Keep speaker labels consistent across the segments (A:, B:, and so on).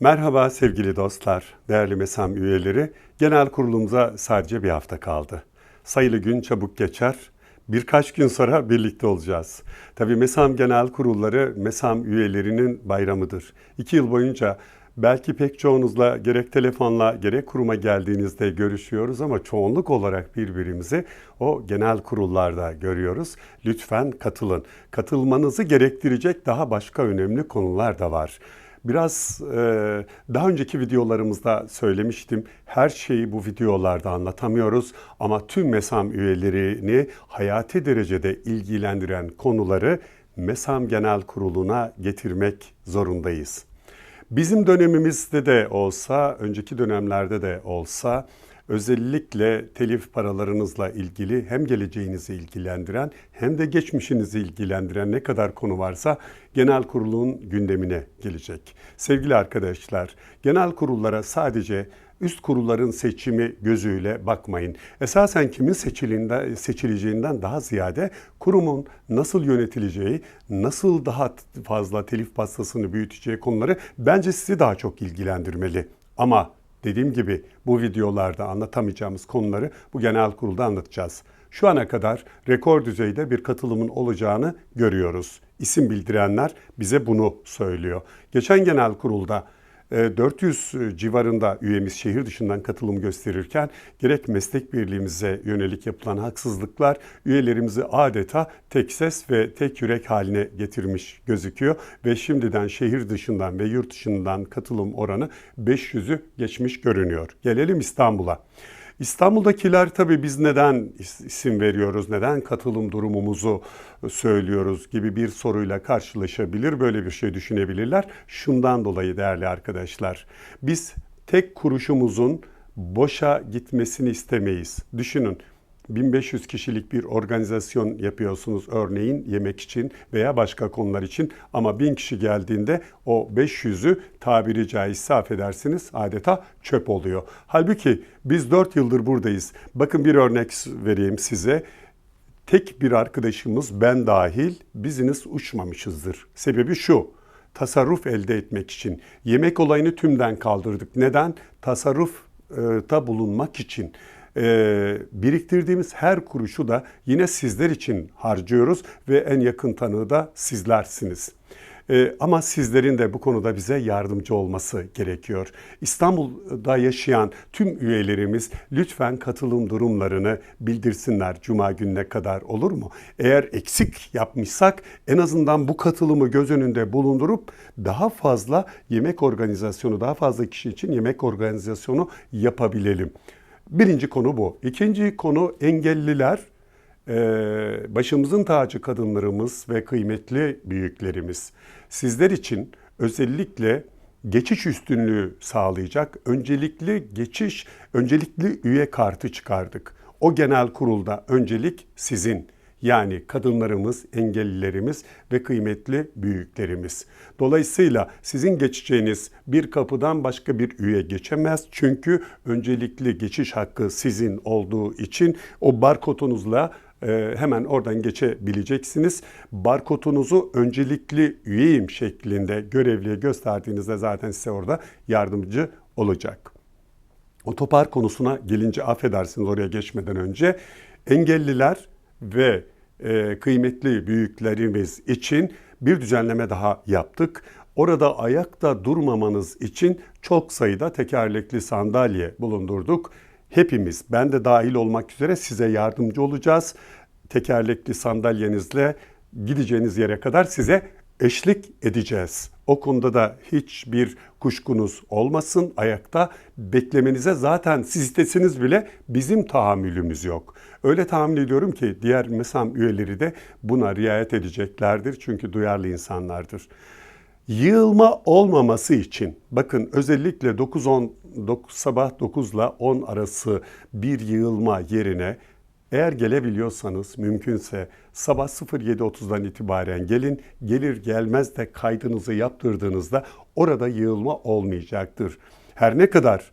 A: Merhaba sevgili dostlar, değerli MESAM üyeleri. Genel kurulumuza sadece bir hafta kaldı. Sayılı gün çabuk geçer. Birkaç gün sonra birlikte olacağız. Tabii MESAM Genel Kurulları MESAM üyelerinin bayramıdır. İki yıl boyunca belki pek çoğunuzla gerek telefonla gerek kuruma geldiğinizde görüşüyoruz ama çoğunluk olarak birbirimizi o genel kurullarda görüyoruz. Lütfen katılın. Katılmanızı gerektirecek daha başka önemli konular da var. Biraz e, daha önceki videolarımızda söylemiştim. Her şeyi bu videolarda anlatamıyoruz ama tüm MESAM üyelerini hayati derecede ilgilendiren konuları MESAM Genel Kurulu'na getirmek zorundayız. Bizim dönemimizde de olsa, önceki dönemlerde de olsa özellikle telif paralarınızla ilgili hem geleceğinizi ilgilendiren hem de geçmişinizi ilgilendiren ne kadar konu varsa genel kurulun gündemine gelecek. Sevgili arkadaşlar, genel kurullara sadece üst kurulların seçimi gözüyle bakmayın. Esasen kimin seçilinde, seçileceğinden daha ziyade kurumun nasıl yönetileceği, nasıl daha fazla telif pastasını büyüteceği konuları bence sizi daha çok ilgilendirmeli. Ama dediğim gibi bu videolarda anlatamayacağımız konuları bu genel kurulda anlatacağız. Şu ana kadar rekor düzeyde bir katılımın olacağını görüyoruz. İsim bildirenler bize bunu söylüyor. Geçen genel kurulda 400 e, civarında üyemiz şehir dışından katılım gösterirken gerek meslek birliğimize yönelik yapılan haksızlıklar üyelerimizi adeta tek ses ve tek yürek haline getirmiş gözüküyor ve şimdiden şehir dışından ve yurt dışından katılım oranı 500'ü geçmiş görünüyor. Gelelim İstanbul'a. İstanbul'dakiler tabii biz neden isim veriyoruz, neden katılım durumumuzu söylüyoruz gibi bir soruyla karşılaşabilir, böyle bir şey düşünebilirler. Şundan dolayı değerli arkadaşlar, biz tek kuruşumuzun boşa gitmesini istemeyiz. Düşünün 1500 kişilik bir organizasyon yapıyorsunuz örneğin yemek için veya başka konular için ama 1000 kişi geldiğinde o 500'ü tabiri caizse affedersiniz adeta çöp oluyor. Halbuki biz 4 yıldır buradayız. Bakın bir örnek vereyim size. Tek bir arkadaşımız ben dahil biziniz uçmamışızdır. Sebebi şu tasarruf elde etmek için. Yemek olayını tümden kaldırdık. Neden? Tasarrufta bulunmak için e, biriktirdiğimiz her kuruşu da yine sizler için harcıyoruz ve en yakın tanığı da sizlersiniz. E, ama sizlerin de bu konuda bize yardımcı olması gerekiyor. İstanbul'da yaşayan tüm üyelerimiz lütfen katılım durumlarını bildirsinler Cuma gününe kadar olur mu? Eğer eksik yapmışsak en azından bu katılımı göz önünde bulundurup daha fazla yemek organizasyonu, daha fazla kişi için yemek organizasyonu yapabilelim. Birinci konu bu. İkinci konu engelliler. Ee, başımızın tacı kadınlarımız ve kıymetli büyüklerimiz. Sizler için özellikle geçiş üstünlüğü sağlayacak öncelikli geçiş, öncelikli üye kartı çıkardık. O genel kurulda öncelik sizin yani kadınlarımız, engellilerimiz ve kıymetli büyüklerimiz. Dolayısıyla sizin geçeceğiniz bir kapıdan başka bir üye geçemez. Çünkü öncelikli geçiş hakkı sizin olduğu için o barkodunuzla e, hemen oradan geçebileceksiniz. Barkodunuzu öncelikli üyeyim şeklinde görevliye gösterdiğinizde zaten size orada yardımcı olacak. Otopark konusuna gelince affedersiniz oraya geçmeden önce engelliler ve e, kıymetli büyüklerimiz için bir düzenleme daha yaptık. Orada ayakta durmamanız için çok sayıda tekerlekli sandalye bulundurduk. Hepimiz, ben de dahil olmak üzere size yardımcı olacağız. Tekerlekli sandalyenizle gideceğiniz yere kadar size eşlik edeceğiz. O konuda da hiçbir kuşkunuz olmasın. Ayakta beklemenize zaten siz istesiniz bile bizim tahammülümüz yok. Öyle tahmin ediyorum ki diğer MESAM üyeleri de buna riayet edeceklerdir. Çünkü duyarlı insanlardır. Yığılma olmaması için bakın özellikle 9-10 sabah 9 ile 10 arası bir yığılma yerine eğer gelebiliyorsanız mümkünse sabah 07.30'dan itibaren gelin. Gelir gelmez de kaydınızı yaptırdığınızda orada yığılma olmayacaktır. Her ne kadar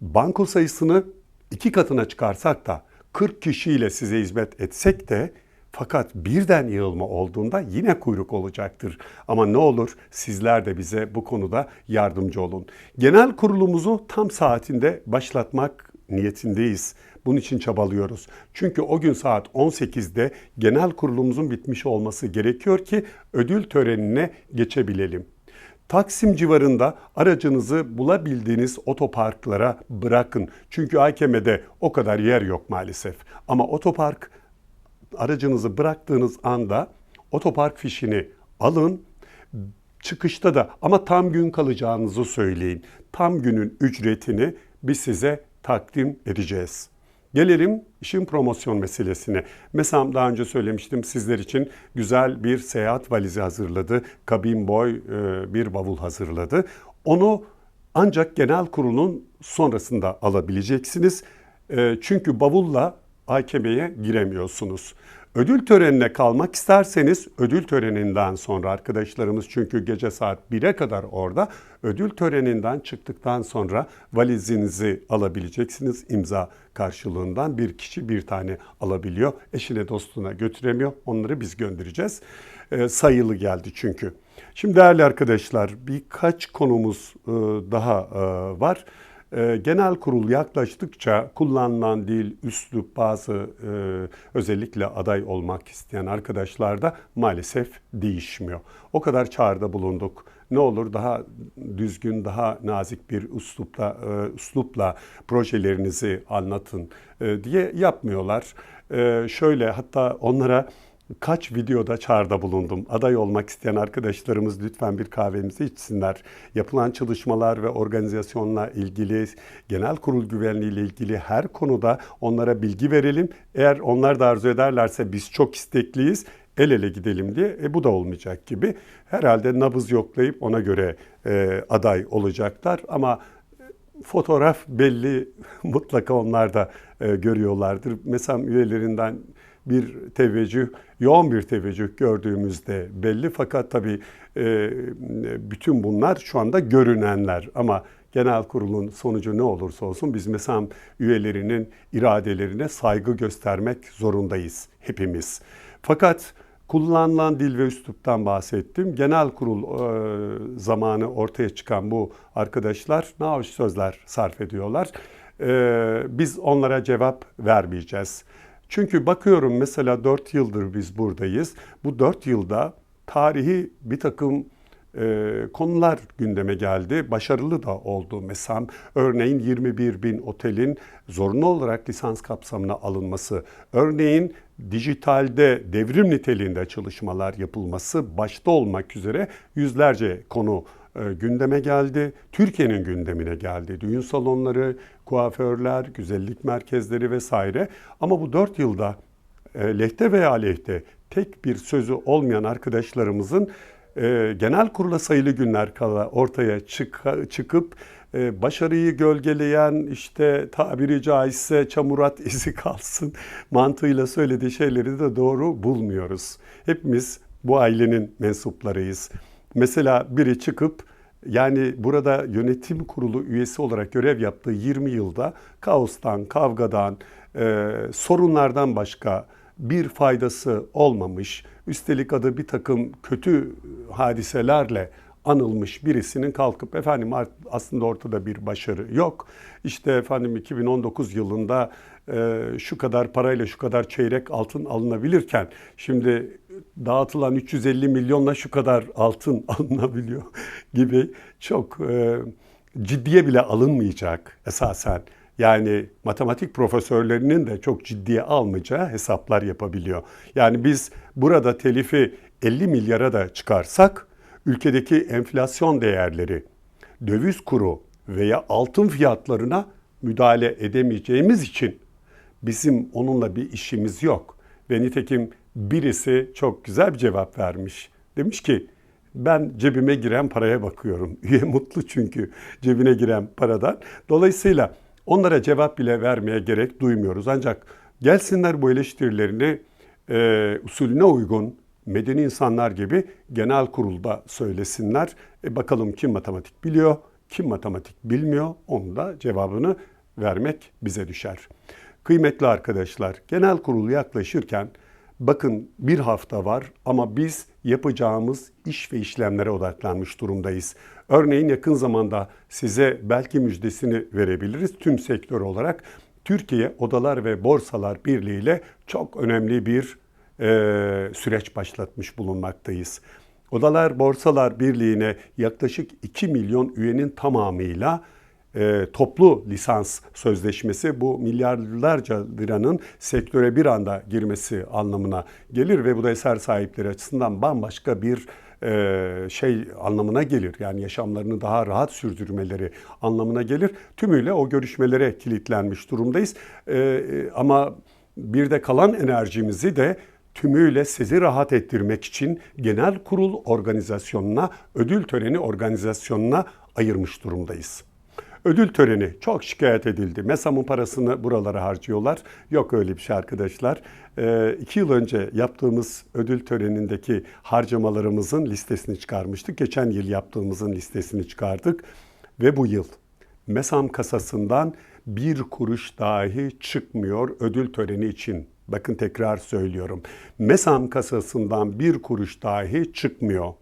A: banko sayısını iki katına çıkarsak da 40 kişiyle size hizmet etsek de Fakat birden yığılma olduğunda yine kuyruk olacaktır. Ama ne olur sizler de bize bu konuda yardımcı olun. Genel kurulumuzu tam saatinde başlatmak niyetindeyiz. Bunun için çabalıyoruz. Çünkü o gün saat 18'de genel kurulumuzun bitmiş olması gerekiyor ki ödül törenine geçebilelim. Taksim civarında aracınızı bulabildiğiniz otoparklara bırakın. Çünkü AKM'de o kadar yer yok maalesef. Ama otopark aracınızı bıraktığınız anda otopark fişini alın. Çıkışta da ama tam gün kalacağınızı söyleyin. Tam günün ücretini biz size takdim edeceğiz. Gelelim işin promosyon meselesine. Mesela daha önce söylemiştim sizler için güzel bir seyahat valizi hazırladı. Kabin boy e, bir bavul hazırladı. Onu ancak genel kurulun sonrasında alabileceksiniz. E, çünkü bavulla AKM'ye giremiyorsunuz. Ödül törenine kalmak isterseniz ödül töreninden sonra arkadaşlarımız çünkü gece saat 1'e kadar orada ödül töreninden çıktıktan sonra valizinizi alabileceksiniz imza karşılığından bir kişi bir tane alabiliyor. Eşine dostuna götüremiyor. Onları biz göndereceğiz. E, sayılı geldi çünkü. Şimdi değerli arkadaşlar birkaç konumuz e, daha e, var. E, genel kurul yaklaştıkça kullanılan dil, üslup bazı e, özellikle aday olmak isteyen arkadaşlarda maalesef değişmiyor. O kadar çağrıda bulunduk. Ne olur daha düzgün, daha nazik bir üslupla, e, üslupla projelerinizi anlatın e, diye yapmıyorlar. Şöyle hatta onlara kaç videoda çağrıda bulundum. Aday olmak isteyen arkadaşlarımız lütfen bir kahvemizi içsinler. Yapılan çalışmalar ve organizasyonla ilgili, genel kurul güvenliği ile ilgili her konuda onlara bilgi verelim. Eğer onlar da arzu ederlerse biz çok istekliyiz el ele gidelim diye e, bu da olmayacak gibi. Herhalde nabız yoklayıp ona göre e, aday olacaklar ama fotoğraf belli mutlaka onlar da e, görüyorlardır. Mesela üyelerinden bir teveccüh, yoğun bir teveccüh gördüğümüzde belli. Fakat tabii e, bütün bunlar şu anda görünenler ama genel kurulun sonucu ne olursa olsun biz mesela üyelerinin iradelerine saygı göstermek zorundayız hepimiz. Fakat kullanılan dil ve üsluptan bahsettim. Genel kurul e, zamanı ortaya çıkan bu arkadaşlar ne hoş sözler sarf ediyorlar. E, biz onlara cevap vermeyeceğiz. Çünkü bakıyorum mesela 4 yıldır biz buradayız. Bu 4 yılda tarihi bir takım e, konular gündeme geldi. Başarılı da oldu. Mesela örneğin 21 bin otelin zorunlu olarak lisans kapsamına alınması. Örneğin dijitalde devrim niteliğinde çalışmalar yapılması başta olmak üzere yüzlerce konu gündeme geldi. Türkiye'nin gündemine geldi. Düğün salonları, kuaförler, güzellik merkezleri vesaire. Ama bu dört yılda e, lehte veya aleyhte tek bir sözü olmayan arkadaşlarımızın e, genel kurula sayılı günler kala ortaya çık, çıkıp e, başarıyı gölgeleyen işte tabiri caizse çamurat izi kalsın mantığıyla söylediği şeyleri de doğru bulmuyoruz. Hepimiz bu ailenin mensuplarıyız. Mesela biri çıkıp yani burada yönetim kurulu üyesi olarak görev yaptığı 20 yılda kaostan, kavgadan, e, sorunlardan başka bir faydası olmamış. Üstelik adı bir takım kötü hadiselerle anılmış birisinin kalkıp efendim aslında ortada bir başarı yok. İşte efendim 2019 yılında e, şu kadar parayla şu kadar çeyrek altın alınabilirken şimdi dağıtılan 350 milyonla şu kadar altın alınabiliyor gibi çok e, ciddiye bile alınmayacak esasen. Yani matematik profesörlerinin de çok ciddiye almayacağı hesaplar yapabiliyor. Yani biz burada telifi 50 milyara da çıkarsak ülkedeki enflasyon değerleri, döviz kuru veya altın fiyatlarına müdahale edemeyeceğimiz için bizim onunla bir işimiz yok. Ve nitekim birisi çok güzel bir cevap vermiş. Demiş ki ben cebime giren paraya bakıyorum. Üye mutlu çünkü cebine giren paradan. Dolayısıyla onlara cevap bile vermeye gerek duymuyoruz. Ancak gelsinler bu eleştirilerini e, usulüne uygun, medeni insanlar gibi genel kurulda söylesinler. E bakalım kim matematik biliyor, kim matematik bilmiyor. Onun da cevabını vermek bize düşer. Kıymetli arkadaşlar, genel kurul yaklaşırken Bakın bir hafta var ama biz yapacağımız iş ve işlemlere odaklanmış durumdayız. Örneğin yakın zamanda size belki müjdesini verebiliriz tüm sektör olarak. Türkiye Odalar ve Borsalar Birliği ile çok önemli bir e, süreç başlatmış bulunmaktayız. Odalar Borsalar Birliği'ne yaklaşık 2 milyon üyenin tamamıyla e, toplu lisans sözleşmesi bu milyarlarca liranın sektöre bir anda girmesi anlamına gelir ve bu da eser sahipleri açısından bambaşka bir e, şey anlamına gelir. Yani yaşamlarını daha rahat sürdürmeleri anlamına gelir. Tümüyle o görüşmelere kilitlenmiş durumdayız. E, e, ama bir de kalan enerjimizi de tümüyle sizi rahat ettirmek için genel kurul organizasyonuna, ödül töreni organizasyonuna ayırmış durumdayız. Ödül töreni çok şikayet edildi. MESAM'ın parasını buralara harcıyorlar. Yok öyle bir şey arkadaşlar. Ee, iki yıl önce yaptığımız ödül törenindeki harcamalarımızın listesini çıkarmıştık. Geçen yıl yaptığımızın listesini çıkardık. Ve bu yıl MESAM kasasından bir kuruş dahi çıkmıyor ödül töreni için. Bakın tekrar söylüyorum. MESAM kasasından bir kuruş dahi çıkmıyor.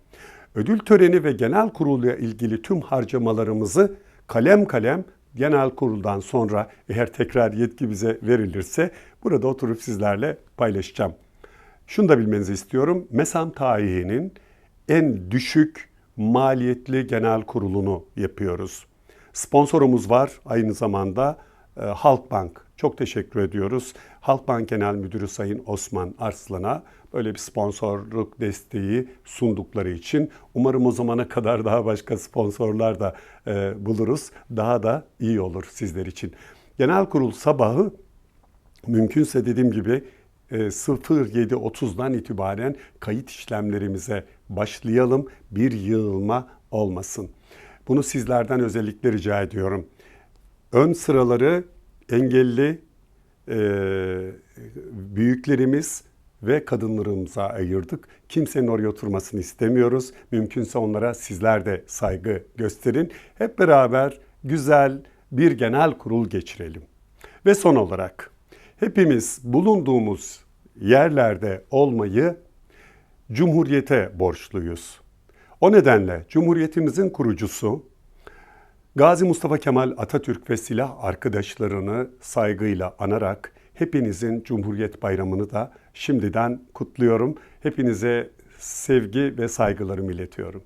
A: Ödül töreni ve genel kuruluyla ilgili tüm harcamalarımızı kalem kalem genel kuruldan sonra eğer tekrar yetki bize verilirse burada oturup sizlerle paylaşacağım. Şunu da bilmenizi istiyorum. MESAM tarihinin en düşük maliyetli genel kurulunu yapıyoruz. Sponsorumuz var aynı zamanda e, Halkbank. Çok teşekkür ediyoruz. Halkbank Genel Müdürü Sayın Osman Arslan'a böyle bir sponsorluk desteği sundukları için umarım o zamana kadar daha başka sponsorlar da e, buluruz. Daha da iyi olur sizler için. Genel kurul sabahı mümkünse dediğim gibi 07.30'dan itibaren kayıt işlemlerimize başlayalım. Bir yığılma olmasın. Bunu sizlerden özellikle rica ediyorum. Ön sıraları engelli e, büyüklerimiz ve kadınlarımıza ayırdık. Kimsenin oraya oturmasını istemiyoruz. Mümkünse onlara sizler de saygı gösterin. Hep beraber güzel bir genel kurul geçirelim. Ve son olarak hepimiz bulunduğumuz yerlerde olmayı Cumhuriyete borçluyuz. O nedenle Cumhuriyetimizin kurucusu Gazi Mustafa Kemal Atatürk ve silah arkadaşlarını saygıyla anarak hepinizin Cumhuriyet Bayramı'nı da şimdiden kutluyorum. Hepinize sevgi ve saygılarımı iletiyorum.